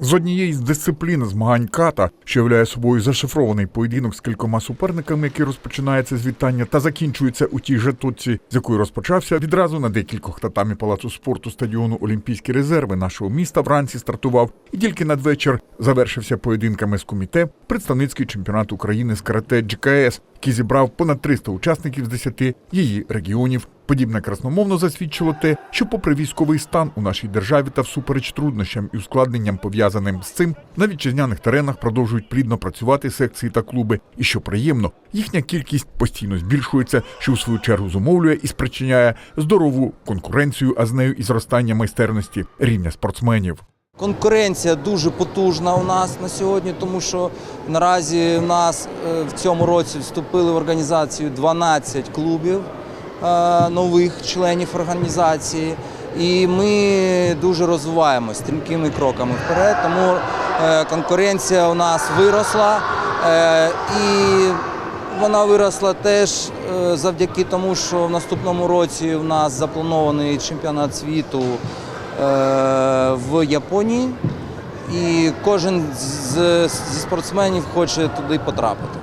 З однієї з дисциплін змагань ката, що являє собою зашифрований поєдинок з кількома суперниками, який розпочинається з вітання та закінчується у тій же точці, з якої розпочався відразу на декількох татамі палацу спорту стадіону Олімпійські резерви нашого міста вранці стартував. І тільки надвечір завершився поєдинками з коміте представницький чемпіонат України з карате GKS, який зібрав понад 300 учасників з 10 її регіонів. Подібне красномовно засвідчило те, що, попри військовий стан у нашій державі та всупереч труднощам і ускладненням пов'язаним з цим, на вітчизняних теренах продовжують плідно працювати секції та клуби. І що приємно, їхня кількість постійно збільшується, що у свою чергу зумовлює і спричиняє здорову конкуренцію, а з нею і зростання майстерності рівня спортсменів. Конкуренція дуже потужна у нас на сьогодні, тому що наразі в нас е, в цьому році вступили в організацію 12 клубів е, нових членів організації, і ми дуже розвиваємося стрімкими кроками вперед. Тому е, конкуренція у нас виросла і вона виросла теж завдяки тому, що в наступному році у нас запланований чемпіонат світу в Японії, і кожен з, зі спортсменів хоче туди потрапити.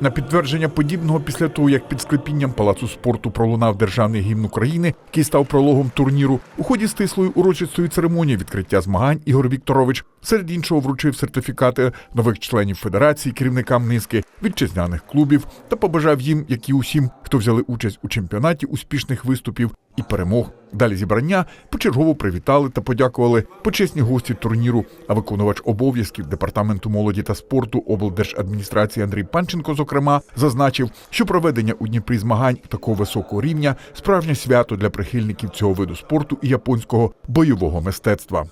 На підтвердження подібного після того, як під склепінням палацу спорту пролунав державний гімн України, який став прологом турніру, у ході стислої урочистої церемонії відкриття змагань Ігор Вікторович серед іншого вручив сертифікати нових членів федерації керівникам низки вітчизняних клубів та побажав їм, як і усім, хто взяли участь у чемпіонаті успішних виступів і перемог. Далі зібрання почергово привітали та подякували почесні гості турніру. А виконувач обов'язків департаменту молоді та спорту облдержадміністрації Андрій Панченко, зокрема, зазначив, що проведення у Дніпрі змагань такого високого рівня справжнє свято для прихильників цього виду спорту і японського бойового мистецтва.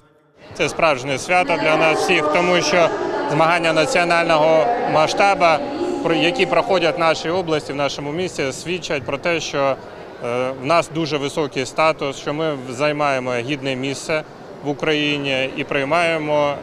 Це справжнє свято для нас всіх, тому що змагання національного масштабу, які проходять в нашій області, в нашому місті, свідчать про те, що в нас дуже високий статус, що ми займаємо гідне місце в Україні і приймаємо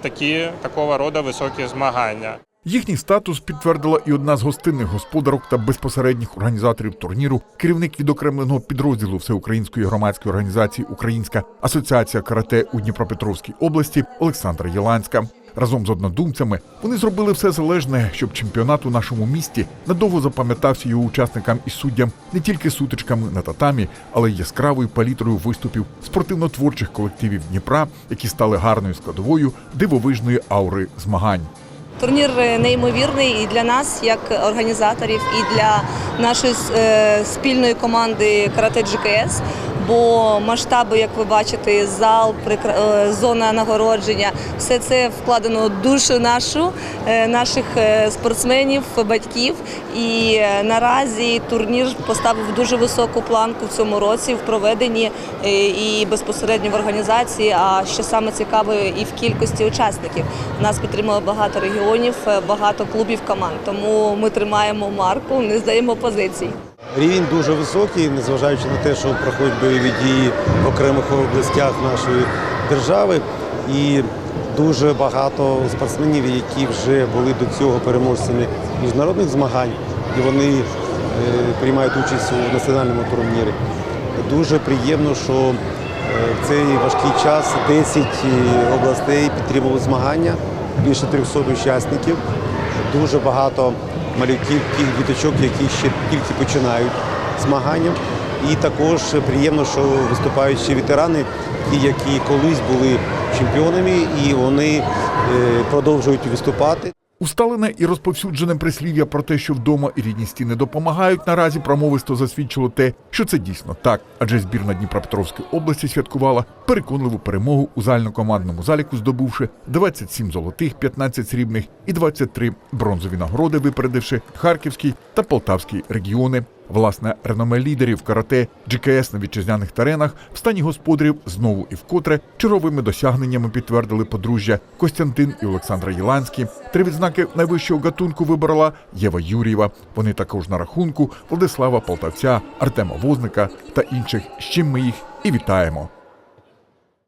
такі такого роду високі змагання. Їхній статус підтвердила і одна з гостинних господарок та безпосередніх організаторів турніру, керівник відокремленого підрозділу Всеукраїнської громадської організації Українська асоціація карате у Дніпропетровській області Олександра Єланська. Разом з однодумцями вони зробили все залежне, щоб чемпіонат у нашому місті надовго запам'ятався його учасникам і суддям не тільки сутичками на татамі, але й яскравою палітрою виступів спортивно-творчих колективів Дніпра, які стали гарною складовою дивовижної аури змагань. Турнір е, неймовірний і для нас, як організаторів, і для нашої е, спільної команди Карате GKS, бо масштаби, як ви бачите, зал, е, зона нагородження, все це вкладено в душу нашу, е, наших е, спортсменів, батьків. І наразі турнір поставив дуже високу планку в цьому році в проведенні і безпосередньо в організації. А що саме цікаве, і в кількості учасників. Нас підтримало багато регіонів, багато клубів команд. Тому ми тримаємо марку, не здаємо позицій. Рівень дуже високий, незважаючи на те, що проходять бойові дії в окремих областях нашої держави. І дуже багато спортсменів, які вже були до цього переможцями міжнародних змагань, і вони е, приймають участь у національному турнірі. Дуже приємно, що е, в цей важкий час 10 е, областей підтримали змагання, більше 300 учасників, дуже багато малюків, тих діточок, які ще тільки починають змагання. І також приємно, що виступають ще ветерани, ті, які колись були чемпіонами, і вони е, продовжують виступати. Усталене і розповсюджене прислів'я про те, що вдома і рідні стіни допомагають, наразі промовисто засвідчило те, що це дійсно так, адже збірна Дніпропетровської області святкувала переконливу перемогу у загальнокомандному заліку, здобувши 27 золотих, 15 срібних і 23 бронзові нагороди, випередивши Харківський та Полтавський регіони. Власне, реноме лідерів карате GKS на вітчизняних теренах в стані господарів знову і вкотре черговими досягненнями підтвердили подружжя Костянтин і Олександра Єланські. Три відзнаки найвищого гатунку вибрала Єва Юрієва. Вони також на рахунку Владислава Полтавця, Артема Возника та інших, з чим ми їх і вітаємо.